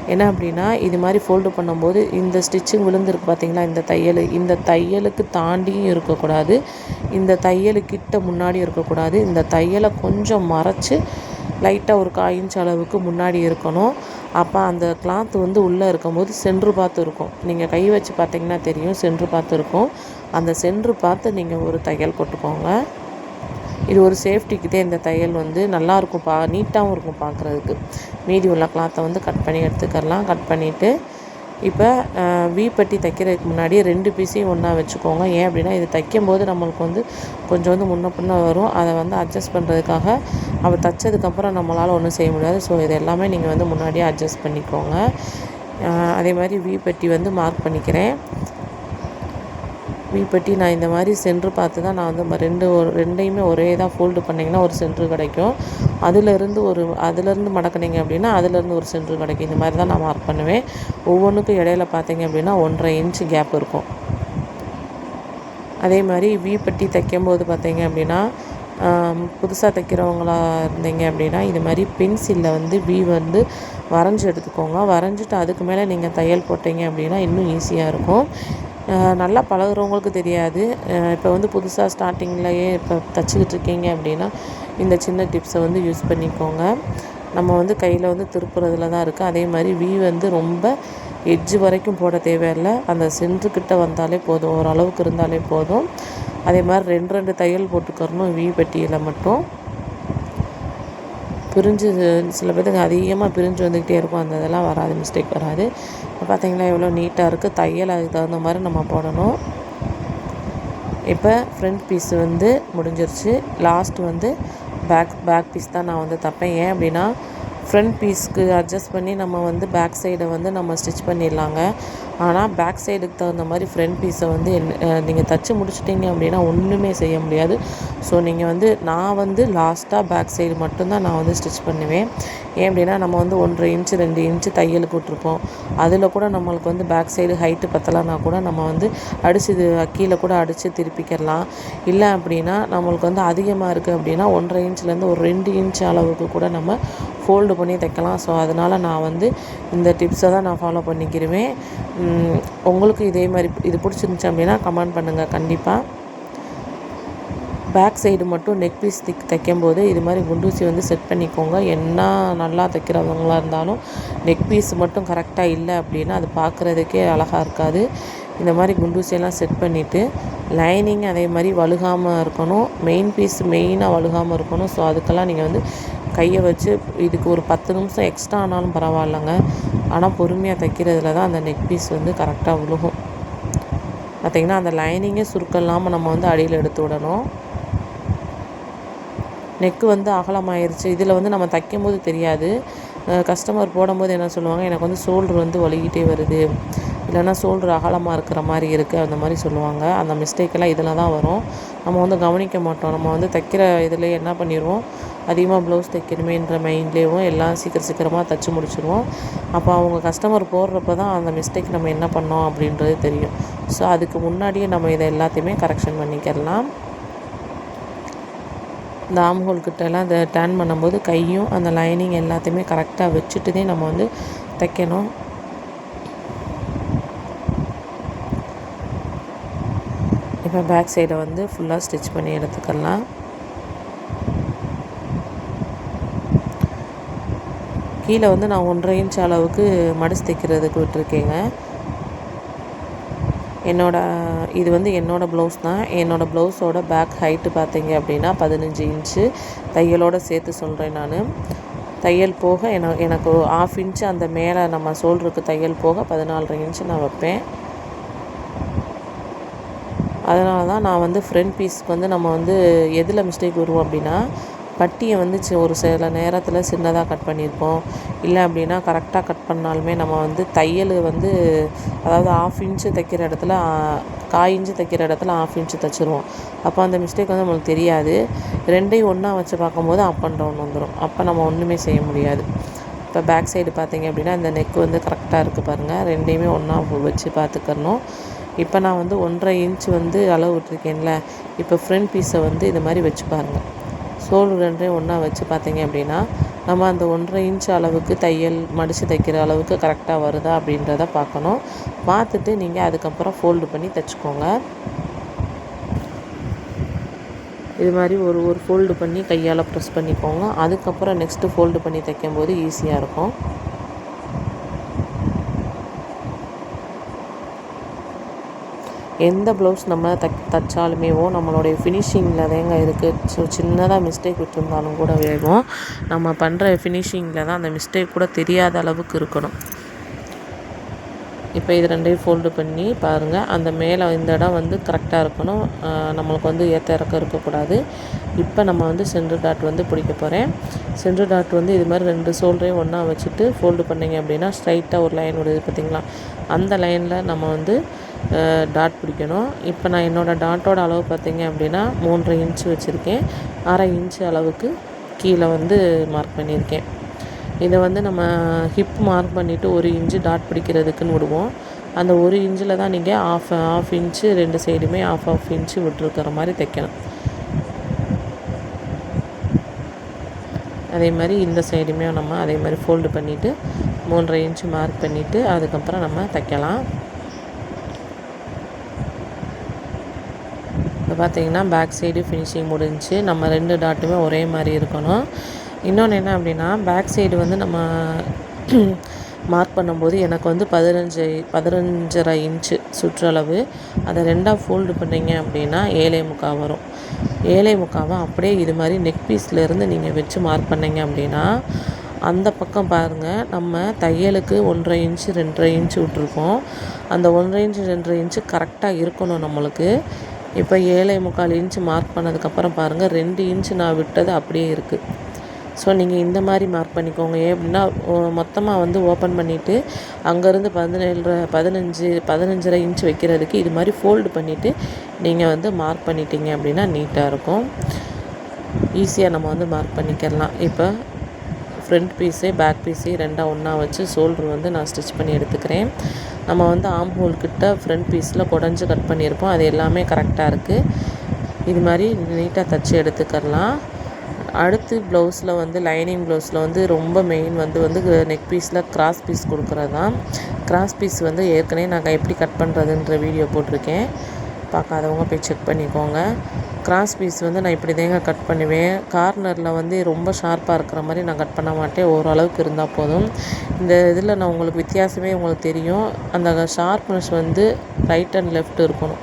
என்ன அப்படின்னா இது மாதிரி ஃபோல்டு பண்ணும்போது இந்த ஸ்டிச்சிங் விழுந்துருக்கு பார்த்தீங்களா? இந்த தையல். இந்த தையலுக்கு தாண்டியும் இருக்கக்கூடாது. இந்த தையலுக்கிட்ட முன்னாடி இருக்கக்கூடாது. இந்த தையலை கொஞ்சம் மறைச்சி லைட்டாக ஒரு கால் இன்ச் அளவுக்கு முன்னாடி இருக்கணும். அப்போ அந்த கிளாத் வந்து உள்ளே இருக்கும்போது சென்று பார்த்து இருக்கும். நீங்கள் கை வச்சு பார்த்தீங்கன்னா தெரியும் சென்று பார்த்து இருக்கும். அந்த சென்று பார்த்து நீங்கள் ஒரு தையல் போட்டுக்கோங்க. இது ஒரு சேஃப்டிக்கு தான் இந்த தையல் வந்து நல்லாயிருக்கும் பா நீட்டாகவும் இருக்கும் பார்க்குறதுக்கு. மீதி உள்ள கிளாத்தை வந்து கட் பண்ணி எடுத்துக்கலாம் கட் பண்ணிவிட்டு இப்போ வி பட்டி தைக்கிறதுக்கு முன்னாடி ரெண்டு பீஸையும் ஒன்றா வச்சுக்கோங்க. ஏன் அப்படின்னா இது தைக்கும்போது நம்மளுக்கு வந்து கொஞ்சம் வந்து முன்ன பின்ன வரும். அதை வந்து அட்ஜஸ்ட் பண்ணுறதுக்காக அவள் தைச்சதுக்கப்புறம் நம்மளால் ஒன்றும் செய்ய முடியாது. ஸோ இது எல்லாமே நீங்கள் வந்து முன்னாடியே அட்ஜஸ்ட் பண்ணிக்கோங்க. அதே மாதிரி வி பட்டி வந்து மார்க் பண்ணிக்கிறேன். வீப்பட்டி நான் இந்த மாதிரி சென்ட்ரு பார்த்து தான் நான் வந்து ரெண்டு ஒரு ரெண்டையுமே ஒரே தான் ஃபோல்டு பண்ணிங்கன்னா ஒரு சென்ட்ரு கிடைக்கும். அதுலேருந்து ஒரு அதுலேருந்து மடக்குனீங்க அப்படின்னா அதுலேருந்து ஒரு சென்ட்ரு கிடைக்கும். இந்த மாதிரி தான் நான் மார்க் பண்ணுவேன். ஒவ்வொன்றுக்கும் இடையில பார்த்தீங்க அப்படின்னா ஒன்றரை இன்ச் கேப் இருக்கும். அதே மாதிரி வி தைக்கும்போது பார்த்தீங்க அப்படின்னா புதுசாக தைக்கிறவங்களா இருந்தீங்க அப்படின்னா இது மாதிரி பென்சிலில் வந்து வி வந்து வரைஞ்சி எடுத்துக்கோங்க. வரைஞ்சிட்டு அதுக்கு மேலே நீங்கள் தையல் போட்டீங்க அப்படின்னா இன்னும் ஈஸியாக இருக்கும். நல்லா பழகுறவங்களுக்கு தெரியாது. இப்போ வந்து புதுசாக ஸ்டார்டிங்லேயே இப்போ தச்சுக்கிட்டு இருக்கீங்க அப்படின்னா இந்த சின்ன டிப்ஸை வந்து யூஸ் பண்ணிக்கோங்க. நம்ம வந்து கையில் வந்து திருப்புறதுல தான் இருக்குது அதே மாதிரி வி வந்து ரொம்ப எட்ஜ் வரைக்கும் போட தேவையில்லை. அந்த சென்றுக்கிட்ட வந்தாலே போதும். ஓரளவுக்கு இருந்தாலே போதும். அதே மாதிரி ரெண்டு ரெண்டு தையல் போட்டுக்கிறணும் வி பெட்டியில் மட்டும். பிரிஞ்சு சில பேர்த்துக்கு அதிகமாக பிரிஞ்சு வந்துக்கிட்டே இருக்கும். அந்த இதெல்லாம் வராது மிஸ்டேக் வராது. இப்போ பார்த்திங்களா எவ்வளோ நீட்டாக இருக்குது தையல் அதுக்கு தகுந்த மாதிரி நம்ம போடணும். இப்போ ஃப்ரண்ட் பீஸ் வந்து முடிஞ்சிருச்சு. லாஸ்ட் வந்து பேக் பேக் பீஸ் தான் நான் வந்து தைப்பேன். ஏன் அப்படின்னா ஃப்ரண்ட் பீஸ்க்கு அட்ஜஸ்ட் பண்ணி நம்ம வந்து பேக் சைடை வந்து நம்ம ஸ்டிச் பண்ணிடலாங்க. ஆனால் பேக் சைடுக்கு தகுந்த மாதிரி ஃப்ரண்ட் பீஸை வந்து நீங்கள் தச்சு முடிச்சிட்டிங்க அப்படின்னா ஒன்றுமே செய்ய முடியாது. ஸோ நீங்கள் வந்து நான் வந்து லாஸ்ட்டாக பேக் சைடு மட்டும்தான் நான் வந்து ஸ்டிச் பண்ணுவேன். ஏன் அப்படின்னா நம்ம வந்து ஒன்றரை இன்ச்சு ரெண்டு இன்ச்சு தையலுக்கு விட்ருப்போம் அதில் கூட நம்மளுக்கு வந்து பேக் சைடு ஹைட்டு பத்தலைன்னா கூட நம்ம வந்து அடித்து இது கீழே கூட அடித்து திருப்பிக்கிடலாம் இல்லை அப்படின்னா நம்மளுக்கு வந்து அதிகமாக இருக்குது அப்படின்னா ஒன்றரை இன்ச்லேருந்து ஒரு ரெண்டு இன்ச் அளவுக்கு கூட நம்ம ஃபோல்டு பண்ணி தைக்கலாம். ஸோ அதனால் நான் வந்து இந்த டிப்ஸை தான் நான் ஃபாலோ பண்ணிக்கிருவேன். உங்களுக்கு இதே மாதிரி இது பிடிச்சிருந்துச்சி அப்படின்னா கமெண்ட் பண்ணுங்கள் கண்டிப்பாக பேக் சைடு மட்டும் நெக் பீஸ் தைக் தைக்கும்போது இது மாதிரி குண்டூசி வந்து செட் பண்ணிக்கோங்க. என்ன நல்லா தைக்கிறவங்களா இருந்தாலும் நெக் பீஸ் மட்டும் கரெக்டாக இல்லை அப்படின்னா அது பார்க்குறதுக்கே அழகாக இருக்காது. இந்த மாதிரி குண்டூசியெல்லாம் செட் பண்ணிவிட்டு லைனிங் அதே மாதிரி வழுகாமல் இருக்கணும். மெயின் பீஸ் மெயினாக வழுகாமல் இருக்கணும். ஸோ அதுக்கெல்லாம் நீங்கள் வந்து கையை வச்சு இதுக்கு ஒரு பத்து நிமிஷம் எக்ஸ்ட்ரா ஆனாலும் பரவாயில்லைங்க. ஆனால் பொறுமையாக தைக்கிறதுல தான் அந்த நெக் பீஸ் வந்து கரெக்டாக விழுகும் பார்த்திங்கன்னா அந்த லைனிங்கே சுருக்கம் இல்லாமல் நம்ம வந்து அடியில் எடுத்து விடணும். நெக்கு வந்து அகலமாயிருச்சு. இதில் வந்து நம்ம தைக்கும்போது தெரியாது. கஸ்டமர் போடும்போது என்ன சொல்லுவாங்க? எனக்கு வந்து ஷோல்டர் வந்து ஒழுகிட்டே வருது. இல்லைன்னா ஷோல்டர் அகலமாக இருக்கிற மாதிரி இருக்குது அந்த மாதிரி சொல்லுவாங்க. அந்த மிஸ்டேக்கெல்லாம் இதில் தான் வரும். நம்ம வந்து கவனிக்க மாட்டோம். நம்ம வந்து தைக்கிற இதில் என்ன பண்ணிடுவோம் அதிகமாக ப்ளவுஸ் தைக்கணுமேன்ற மைண்ட்லேயும் எல்லாம் சீக்கிரம் சீக்கிரமாக தைச்சி முடிச்சிடுவோம் அப்போ அவங்க கஸ்டமர் போடுறப்ப தான் அந்த மிஸ்டேக் நம்ம என்ன பண்ணோம் அப்படின்றது தெரியும். ஸோ அதுக்கு முன்னாடியே நம்ம இதை எல்லாத்தையுமே கரெக்ஷன் பண்ணிக்கிறலாம் இந்த ஆம்ஹோல் கிட்டலாம் அதை டேன் டேர்ன் பண்ணும்போது கையும் அந்த லைனிங் எல்லாத்தையுமே கரெக்டாக வச்சுட்டு தான் நம்ம வந்து தைக்கணும். இப்போ பேக் சைடை வந்து ஃபுல்லாக ஸ்டிச் பண்ணி எடுத்துக்கலாம். கீழே வந்து நான் ஒன்றரை இன்ச் அளவுக்கு மடிச்சு தைக்கிறதுக்கு விட்டுருக்கேங்க. என்னோடய இது வந்து என்னோடய ப்ளவுஸ் தான். என்னோடய ப்ளவுஸோட பேக் ஹைட்டு பார்த்தீங்க அப்படின்னா பதினஞ்சு இன்ச்சு தையலோடு சேர்த்து சொல்கிறேன் நான். தையல் போக என எனக்கு ஆஃப் இன்ச்சு அந்த மேலே நம்ம சோல்ருக்கு தையல் போக பதினாலரை இன்ச்சு நான் வைப்பேன். அதனால தான் நான் வந்து ஃப்ரண்ட் பீஸ்க்கு வந்து நம்ம வந்து எதில் மிஸ்டேக் வருவோம் அப்படின்னா பட்டியை வந்து சி ஒரு சில நேரத்தில் சின்னதாக கட் பண்ணியிருப்போம். இல்லை அப்படின்னா கரெக்டாக கட் பண்ணாலுமே நம்ம வந்து தையல் வந்து அதாவது ஆஃப் இன்ச்சு தைக்கிற இடத்துல காய் இன்ச்சு தைக்கிற இடத்துல ஆஃப் இன்ச்சு தைச்சிருவோம். அப்போ அந்த மிஸ்டேக் வந்து நம்மளுக்கு தெரியாது. ரெண்டையும் ஒன்றா வச்சு பார்க்கும்போது அப் அண்ட் டவுன் வந்துடும் அப்போ நம்ம ஒன்றுமே செய்ய முடியாது. இப்போ பேக் சைடு பார்த்தீங்க அப்படின்னா இந்த நெக் வந்து கரெக்டாக இருக்குது பாருங்கள் ரெண்டையுமே ஒன்றா வச்சு பார்த்துக்கணும் இப்போ நான் வந்து ஒன்றரை இன்ச் வந்து அளவு விட்டுருக்கேன்ல. இப்போ ஃப்ரண்ட் பீஸை வந்து இது மாதிரி வச்சு பாருங்கள் சோல் ரெண்டையும் ஒன்றா வச்சு பார்த்தீங்க அப்படின்னா நம்ம அந்த ஒன்றரை இன்ச் அளவுக்கு தையல் மடித்து தைக்கிற அளவுக்கு கரெக்டாக வருதா அப்படின்றத பார்க்கணும். பார்த்துட்டு நீங்கள் அதுக்கப்புறம் ஃபோல்டு பண்ணி தைச்சிக்கோங்க. இது மாதிரி ஒரு ஒரு ஃபோல்டு பண்ணி கையால் ப்ரெஸ் பண்ணிக்கோங்க. அதுக்கப்புறம் நெக்ஸ்ட்டு ஃபோல்டு பண்ணி தைக்கும்போது ஈஸியாக இருக்கும். எந்த ப்ளவுஸ் நம்ம தைக் தைச்சாலுமேவோ நம்மளுடைய ஃபினிஷிங்கில் தாங்க இருக்குது ஸோ சின்னதாக மிஸ்டேக் விட்டுருந்தாலும் கூட வேகும். நம்ம பண்ணுற ஃபினிஷிங்கில் தான் அந்த மிஸ்டேக் கூட தெரியாத அளவுக்கு இருக்கணும். இப்போ இது ரெண்டையும் ஃபோல்டு பண்ணி பாருங்கள் அந்த மேலே இந்த இடம் வந்து கரெக்டாக இருக்கணும். நம்மளுக்கு வந்து ஏற்ற இறக்கம் இருக்கக்கூடாது. இப்போ நம்ம வந்து சென்டர் டாட் வந்து பிடிக்க போகிறேன் சென்டர் டாட் வந்து இது மாதிரி ரெண்டு சோல்டரையும் ஒன்றா வச்சுட்டு ஃபோல்டு பண்ணீங்க அப்படின்னா ஸ்ட்ரைட்டாக ஒரு லைன் விடுது பார்த்தீங்களா அந்த லைனில் நம்ம வந்து டாட் பிடிக்கணும். இப்போ நான் என்னோடய டாட்டோட அளவு பார்த்திங்க அப்படின்னா மூன்றரை இன்ச்சு வச்சுருக்கேன். அரை இன்ச்சு அளவுக்கு கீழே வந்து மார்க் பண்ணியிருக்கேன். இதை வந்து நம்ம ஹிப் மார்க் பண்ணிவிட்டு ஒரு இன்ச்சு டாட் பிடிக்கிறதுக்குன்னு விடுவோம். அந்த ஒரு இன்ச்சில் தான் நீங்கள் ஆஃப் ஆஃப் இன்ச்சு ரெண்டு சைடுமே ஆஃப் ஆஃப் இன்ச்சு விட்டுருக்கிற மாதிரி தைக்கணும். அதே மாதிரி இந்த சைடுமே நம்ம அதே மாதிரி ஃபோல்டு பண்ணிவிட்டு மூன்றரை இன்ச்சு மார்க் பண்ணிவிட்டு அதுக்கப்புறம் நம்ம தைக்கலாம். இப்போ பார்த்தீங்கன்னா பேக் சைடு ஃபினிஷிங் முடிஞ்சு நம்ம ரெண்டு டாட்டுமே ஒரே மாதிரி இருக்கணும். இன்னொன்று என்ன அப்படின்னா பேக் சைடு வந்து நம்ம மார்க் பண்ணும்போது எனக்கு வந்து பதினஞ்சு பதினஞ்சரை இன்ச்சு சுற்றளவு. அதை ரெண்டாக ஃபோல்டு பண்ணிங்க அப்படின்னா ஏழை முக்கால் வரும். ஏழை முக்காவை அப்படியே இது மாதிரி நெக் பீஸ்லேருந்து நீங்கள் வச்சு மார்க் பண்ணிங்க அப்படின்னா அந்த பக்கம் பாருங்கள் நம்ம தையலுக்கு ஒன்றரை இன்ச்சு ரெண்டரை இன்ச்சு விட்ருக்கோம் அந்த ஒன்றரை இன்ச்சு ரெண்டரை இன்ச்சு கரெக்டாக இருக்கணும் நம்மளுக்கு. இப்போ ஏழை முக்கால் இன்ச்சு மார்க் பண்ணதுக்கப்புறம் பாருங்கள் ரெண்டு இன்ச்சு நான் விட்டது அப்படியே இருக்குது ஸோ நீங்கள் இந்த மாதிரி மார்க் பண்ணிக்கோங்க. ஏன் அப்படின்னா மொத்தமாக வந்து ஓப்பன் பண்ணிவிட்டு அங்கேருந்து பதினேழு பதினஞ்சு பதினஞ்சரை இன்ச் வைக்கிறதுக்கு இது மாதிரி ஃபோல்டு பண்ணிவிட்டு நீங்கள் வந்து மார்க் பண்ணிட்டீங்க அப்படின்னா நீட்டாக இருக்கும். ஈஸியாக நம்ம வந்து மார்க் பண்ணிக்கலாம். இப்போ ஃப்ரண்ட் பீஸு பேக் பீஸு ரெண்டாக ஒன்றா வச்சு ஷோல்ட்ரு வந்து நான் ஸ்டிச் பண்ணி எடுத்துக்கிறேன். நம்ம வந்து ஆம் ஹோல் கிட்ட ஃப்ரண்ட் பீஸில் குடஞ்சி கட் பண்ணியிருப்போம். அது எல்லாமே கரெக்டாக இருக்குது இது மாதிரி நீட்டாக தைச்சி எடுத்துக்கலாம் அடுத்து ப்ளவுஸில் வந்து லைனிங் ப்ளவுஸில் வந்து ரொம்ப மெயின் வந்து வந்து நெக் பீஸில் கிராஸ் பீஸ் கொடுக்குறது தான் கிராஸ் பீஸ் வந்து ஏற்கனவே நாங்கள் எப்படி கட் பண்ணுறதுன்ற வீடியோ போட்டிருக்கேன். பார்க்காதவங்க போய் செக் பண்ணிக்கோங்க. கிராஸ் பீஸ் வந்து நான் இப்படி தாங்க கட் பண்ணுவேன். கார்னரில் வந்து ரொம்ப ஷார்ப்பாக இருக்கிற மாதிரி நான் கட் பண்ண மாட்டேன். ஓரளவுக்கு இருந்தால் போதும். இந்த இதில் நான் உங்களுக்கு வித்தியாசமே உங்களுக்கு தெரியும். அந்த ஷார்ப்னஸ் வந்து ரைட் அண்ட் லெஃப்ட் இருக்கணும்.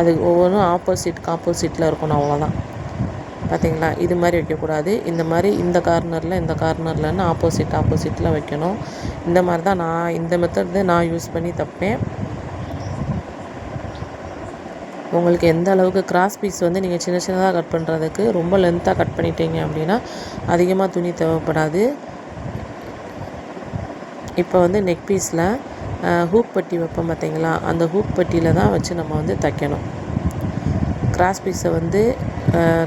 அது ஒவ்வொன்றும் ஆப்போசிட்க்கு ஆப்போசிட்டில் இருக்கணும் அவ்வளோதான் பார்த்தீங்களா? இது மாதிரி வைக்கக்கூடாது. இந்த மாதிரி இந்த கார்னரில் இந்த கார்னர்லன்னு ஆப்போசிட் ஆப்போசிட்டில் வைக்கணும். இந்த மாதிரி தான் நான் இந்த மெத்தட் தான் நான் யூஸ் பண்ணி தைப்பேன். உங்களுக்கு எந்த அளவுக்கு கிராஸ் பீஸ் வந்து நீங்கள் சின்ன சின்னதாக கட் பண்ணுறதுக்கு ரொம்ப லென்த்தாக கட் பண்ணிட்டீங்க அப்படின்னா அதிகமாக துணி தேவைப்படாது. இப்போ வந்து நெக் பீஸில் ஹூக் பட்டி வைப்போம் பார்த்தீங்களா அந்த ஹூக் பட்டியில் தான் வச்சு நம்ம வந்து தைக்கணும். கிராஸ் பீஸை வந்து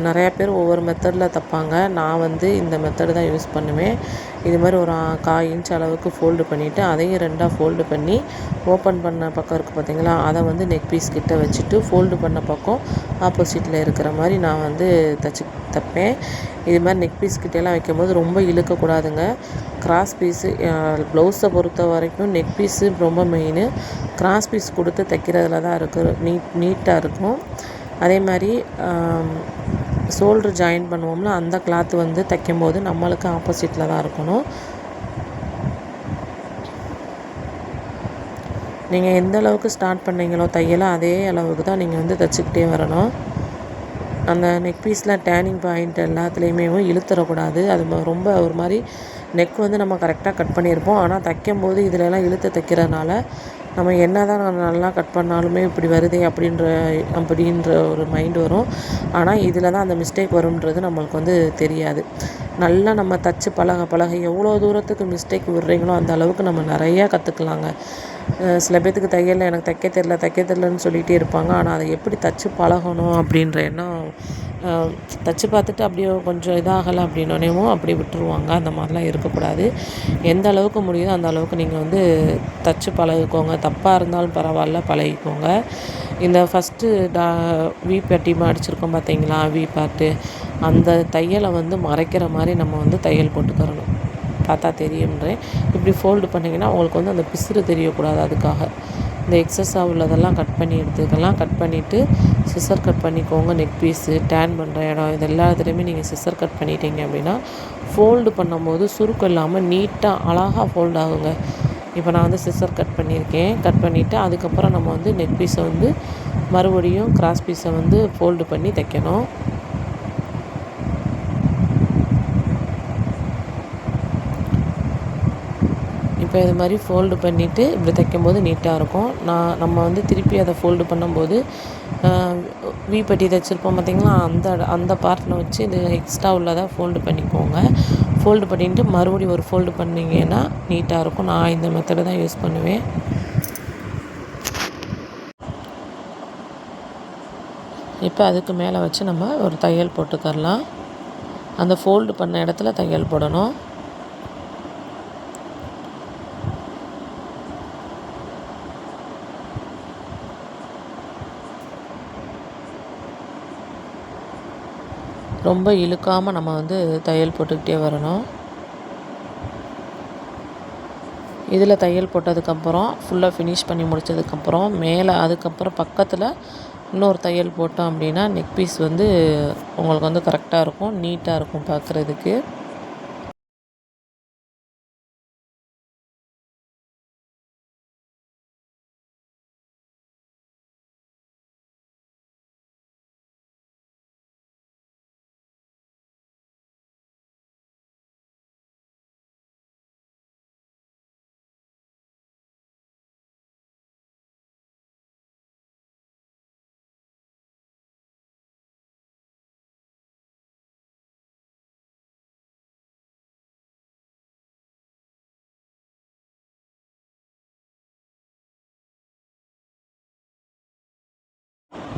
நிறையா பேர் ஒவ்வொரு மெத்தடில் தைப்பாங்க. நான் வந்து இந்த மெத்தடு தான் யூஸ் பண்ணுவேன். இது மாதிரி ஒரு கால் இன்ச் அளவுக்கு ஃபோல்டு பண்ணிவிட்டு அதையும் ரெண்டாக ஃபோல்டு பண்ணி ஓப்பன் பண்ண பக்கம் இருக்குது பார்த்தீங்களா அதை வந்து நெக் பீஸ் கிட்ட வச்சுட்டு ஃபோல்டு பண்ண பக்கம் ஆப்போசிட்டில் இருக்கிற மாதிரி நான் வந்து தைச்சி தைப்பேன். இது மாதிரி நெக் பீஸ் கிட்டேலாம் வைக்கும்போது ரொம்ப இழுக்கக்கூடாதுங்க கிராஸ் பீஸு ப்ளவுஸை பொறுத்த வரைக்கும் நெக் பீஸு ரொம்ப மெயினு கிராஸ் பீஸ் கொடுத்து தைக்கிறதுல தான் இருக்குது நீட் நீட்டாக இருக்கும். அதே மாதிரி ஷோல்ட்ரு ஜாயின் பண்ணுவோம்ல அந்த கிளாத் வந்து தைக்கும் போது நம்மளுக்கு ஆப்போசிட்டில் தான் இருக்கணும். நீங்கள் எந்த அளவுக்கு ஸ்டார்ட் பண்ணீங்களோ தையலோ அதே அளவுக்கு தான் நீங்கள் வந்து தைச்சிக்கிட்டே வரணும். அந்த நெக் பீஸில் டேனிங் பாயிண்ட் எல்லாத்துலேயுமே இழுத்துறக்கூடாது. அது ரொம்ப ஒரு மாதிரி நெக் வந்து நம்ம கரெக்டாக கட் பண்ணியிருப்போம். ஆனால் தைக்கும் போது இதிலெல்லாம் இழுத்து தைக்கிறதுனால நம்ம என்ன தான் நான் நல்லா கட் பண்ணாலுமே இப்படி வருதே அப்படின்ற அப்படின்ற ஒரு மைண்ட் வரும். ஆனால் இதில் தான் அந்த மிஸ்டேக் வரும்ன்றது நம்மளுக்கு வந்து தெரியாது. நல்லா நம்ம தச்சு பழக பழக எவ்வளோ தூரத்துக்கு மிஸ்டேக் விடுறீங்களோ அந்த அளவுக்கு நம்ம நிறையா கற்றுக்கலாங்க சில பேர்த்துக்கு தையலில் எனக்கு தைக்க தெரில தைக்க தெரிலன்னு சொல்லிகிட்டே இருப்பாங்க. ஆனால் அதை எப்படி தச்சு பழகணும் அப்படின்ற எண்ணம் தச்சு பார்த்துட்டு அப்படியே கொஞ்சம் இதாகலை அப்படின்னோடனேவும் அப்படி விட்டுருவாங்க. அந்த மாதிரிலாம் இருக்கக்கூடாது. எந்த அளவுக்கு முடியுதோ அந்த அளவுக்கு நீங்கள் வந்து தச்சு பழகிக்கோங்க. தப்பாக இருந்தாலும் பரவாயில்ல பழகிக்கோங்க. இந்த ஃபஸ்ட்டு டா வி பட்டி அடிச்சிருக்கோம் பார்த்தீங்களா? வி பாட்டு அந்த தையலை வந்து மறைக்கிற மாதிரி நம்ம வந்து தையல் போட்டுக்கிறணும். பார்த்தா தெரியும்ன்றேன். இப்படி ஃபோல்டு பண்ணிங்கன்னா உங்களுக்கு வந்து அந்த பிசுறு தெரியக்கூடாது அதுக்காக. இந்த எக்ஸஸாக உள்ளதெல்லாம் கட் பண்ணி எடுத்துக்கலாம் கட் பண்ணிவிட்டு சிசர் கட் பண்ணிக்கோங்க நெக் பீஸு டேன் பண்ணுற இடம் இது எல்லாத்துலேயுமே நீங்கள் சிசர் கட் பண்ணிட்டீங்க அப்படின்னா ஃபோல்டு பண்ணும்போது சுருக்கம் இல்லாமல் நீட்டாக அழகாக ஃபோல்ட் ஆகுங்க. இப்போ நான் வந்து சிசர் கட் பண்ணியிருக்கேன். கட் பண்ணிவிட்டு அதுக்கப்புறம் நம்ம வந்து நெக் பீஸை வந்து மறுபடியும் கிராஸ் பீஸை வந்து ஃபோல்டு பண்ணி தைக்கணும். இப்போ இது மாதிரி ஃபோல்டு பண்ணிவிட்டு இப்படி தைக்கும்போது நீட்டாக இருக்கும். நான் நம்ம வந்து திருப்பி அதை ஃபோல்டு பண்ணும்போது வி பட்டி தைச்சிருப்போம் பார்த்திங்களா? அந்த அந்த பார்ட்டில் வச்சு இது எக்ஸ்ட்ரா உள்ளதாக ஃபோல்டு பண்ணிக்கோங்க. ஃபோல்டு பண்ணிட்டு மறுபடியும் ஒரு ஃபோல்டு பண்ணிங்கன்னா நீட்டாக இருக்கும். நான் இந்த மெத்தடை தான் யூஸ் பண்ணுவேன். இப்போ அதுக்கு மேலே வச்சு நம்ம ஒரு தையல் போட்டுக்கரலாம் அந்த ஃபோல்டு பண்ண இடத்துல தையல் போடணும். ரொம்ப இழுக்காமல் நம்ம வந்து தையல் போட்டுக்கிட்டே வரணும். இதில் தையல் போட்டதுக்கப்புறம் ஃபுல்லாக ஃபினிஷ் பண்ணி முடித்ததுக்கப்புறம் மேலே அதுக்கப்புறம் பக்கத்தில் இன்னொரு தையல் போட்டோம் அப்படின்னா நெக் பீஸ் வந்து உங்களுக்கு வந்து கரெக்டாக இருக்கும் நீட்டாக இருக்கும் பார்க்குறதுக்கு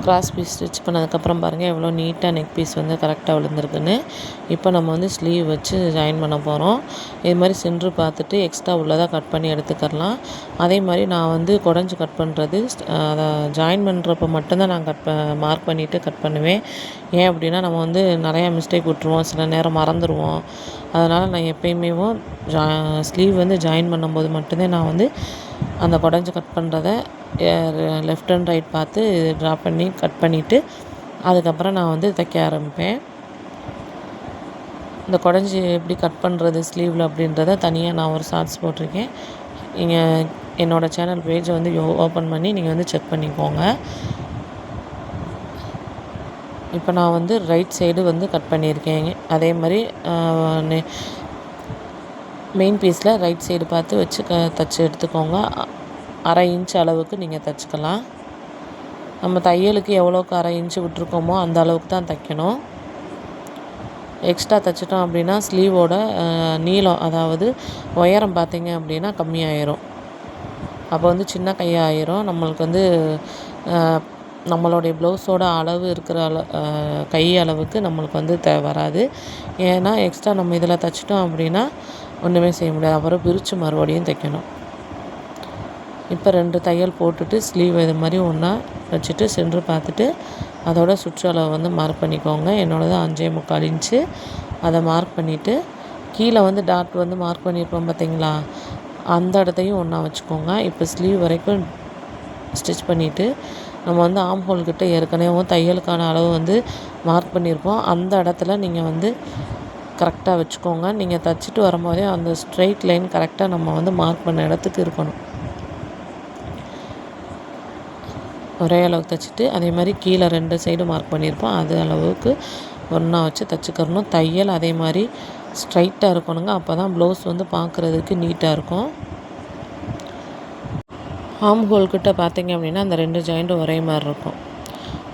கிராஸ் பீஸ் ஸ்டிச் பண்ணதுக்கப்புறம் பாருங்கள் எவ்வளோ நீட்டாக நெக் பீஸ் வந்து கரெக்டாக விழுந்திருக்குன்னு. இப்போ நம்ம வந்து ஸ்லீவ் வச்சு ஜாயின் பண்ண போகிறோம் இது மாதிரி சென்று பார்த்துட்டு எக்ஸ்ட்ரா உள்ளதாக கட் பண்ணி எடுத்துக்கலாம் அதே மாதிரி நான் வந்து குடஞ்சி கட் பண்ணுறது அதை ஜாயின் பண்ணுறப்ப மட்டும்தான் நான் கட் மார்க் பண்ணிவிட்டு கட் பண்ணுவேன். ஏன் அப்படின்னா நம்ம வந்து நிறையா மிஸ்டேக் விட்ருவோம் சில நேரம் மறந்துடுவோம் அதனால் நான் எப்பயுமே ஜா ஸ்லீவ் வந்து ஜாயின் பண்ணும்போது மட்டும்தான் நான் வந்து அந்த குடஞ்சி கட் பண்ணுறத லெஃப்ட் அண்ட் ரைட் பார்த்து ட்ரா பண்ணி கட் பண்ணிவிட்டு அதுக்கப்புறம் நான் வந்து தைக்க ஆரம்பிப்பேன். இந்த குடஞ்சி எப்படி கட் பண்ணுறது ஸ்லீவில் அப்படின்றத தனியாக நான் ஒரு ஷார்ட்ஸ் போட்டிருக்கேன். நீங்கள் என்னோடய சேனல் பேஜை வந்து ஓப்பன் பண்ணி நீங்கள் வந்து செக் பண்ணிக்கோங்க. இப்போ நான் வந்து ரைட் சைடு வந்து கட் பண்ணியிருக்கேங்க அதே மாதிரி மெயின் பீஸில் ரைட் சைடு பார்த்து வச்சு க தைச்சி எடுத்துக்கோங்க. அரை இன்ச் அளவுக்கு நீங்கள் தைச்சிக்கலாம். நம்ம தையலுக்கு எவ்வளோக்கு அரை இன்ச்சு விட்ருக்கோமோ அந்த அளவுக்கு தான் தைக்கணும். எக்ஸ்ட்ரா தைச்சிட்டோம் அப்படின்னா ஸ்லீவோட நீளம் அதாவது உயரம் பார்த்திங்க அப்படின்னா கம்மியாயிரும். அப்போ வந்து சின்ன கையாயிரும். நம்மளுக்கு வந்து நம்மளுடைய ப்ளவுஸோட அளவு இருக்கிற அள கை அளவுக்கு நம்மளுக்கு வந்து த வராது. ஏன்னா எக்ஸ்ட்ரா நம்ம இதில் தைச்சிட்டோம் அப்படின்னா ஒன்றுமே செய்ய முடியாது. அப்புறம் பிரித்து மறுபடியும் தைக்கணும். இப்போ ரெண்டு தையல் போட்டுட்டு ஸ்லீவ் இது மாதிரி ஒன்றா வச்சுட்டு சென்று பார்த்துட்டு அதோட சுற்றளவு வந்து மார்க் பண்ணிக்கோங்க. என்னோடது அஞ்சே முக்கால் இன்ச்சு அதை மார்க் பண்ணிவிட்டு கீழே வந்து டாட் வந்து மார்க் பண்ணியிருப்போம் பார்த்தீங்களா? அந்த இடத்தையும் ஒன்றா வச்சுக்கோங்க. இப்போ ஸ்லீவ் வரைக்கும் ஸ்டிச் பண்ணிவிட்டு நம்ம வந்து ஆம் ஹோல்கிட்ட ஏற்கனவே தையலுக்கான அளவு வந்து மார்க் பண்ணியிருப்போம் அந்த இடத்துல நீங்கள் வந்து கரெக்டாக வச்சுக்கோங்க. நீங்கள் தைச்சிட்டு வரும்போதே அந்த ஸ்ட்ரெயிட் லைன் கரெக்டாக நம்ம வந்து மார்க் பண்ண இடத்துக்கு இருக்கணும். ஒரே அளவுக்கு தைச்சிட்டு அதே மாதிரி கீழே ரெண்டு சைடு மார்க் பண்ணியிருப்போம். அது அளவுக்கு ஒன்றா வச்சு தைச்சிக்கிறணும். தையல் அதே மாதிரி ஸ்ட்ரைட்டாக இருக்கணுங்க. அப்போ தான் ப்ளவுஸ் வந்து பார்க்குறதுக்கு நீட்டாக இருக்கும். ஆம் ஹோல்கிட்ட பார்த்தீங்க அப்படின்னா அந்த ரெண்டு ஜாயிண்ட்டும் ஒரே மாதிரி இருக்கும்.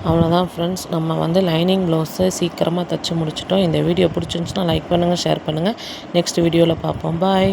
அவ்வளோதான் ஃப்ரெண்ட்ஸ் நம்ம வந்து லைனிங் ப்ளவுஸை சீக்கிரமாக தைச்சி முடிச்சிட்டோம். இந்த வீடியோ பிடிச்சிருந்துச்சுன்னா லைக் பண்ணுங்கள் ஷேர் பண்ணுங்கள் நெக்ஸ்ட் வீடியோவில் பார்ப்போம். பாய்